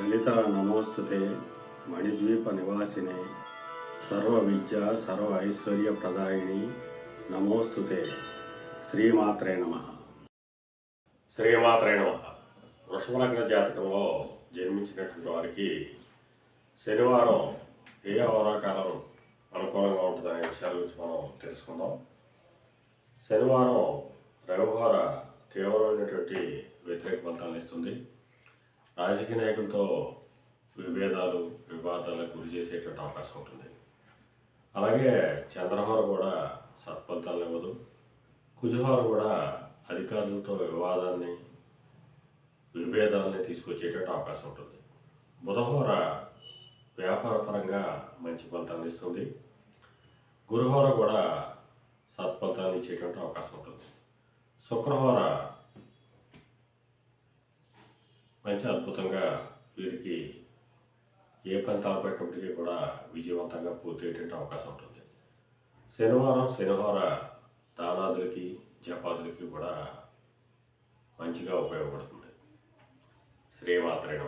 లలిత నమోస్తుతే మణిద్వీప నివాసినే. సర్వ విద్య సర్వ ఐశ్వర్య ప్రదాయిని నమోస్తుతే శ్రీమాత్రే నమ. శ్రీమాత్రే నమ. వృషభలగ్న జాతకంలో జన్మించినటువంటి వారికి శనివారం ఏ అవరాకాలం అనుకూలంగా ఉంటుందనే విషయాల గురించి మనం తెలుసుకుందాం. శనివారం వ్యవహార తీవ్రమైనటువంటి వ్యతిరేక ఫలితాలను ఇస్తుంది. రాజకీయ నాయకులతో విభేదాలు వివాదాలకు గురి చేసేటువంటి అవకాశం ఉంటుంది. అలాగే చంద్రహోర కూడా సత్ఫలితాలను ఇవ్వదు. కుజుహోర కూడా అధికారులతో వివాదాన్ని విభేదాలని తీసుకొచ్చేటట్టు అవకాశం ఉంటుంది. బుధహోర వ్యాపారపరంగా మంచి ఫలితాన్ని ఇస్తుంది. గురుహోర కూడా సత్ఫలితాన్ని ఇచ్చేటువంటి అవకాశం ఉంటుంది. శుక్రహోర మంచి అద్భుతంగా వీరికి ఏ పని తలపెట్టినప్పటికీ కూడా విజయవంతంగా పూర్తయ్యేటువంటి అవకాశం ఉంటుంది. శనివారం శనివార దానాదులకి జపాదులకి కూడా మంచిగా ఉపయోగపడుతుంది. శ్రీమాత్రే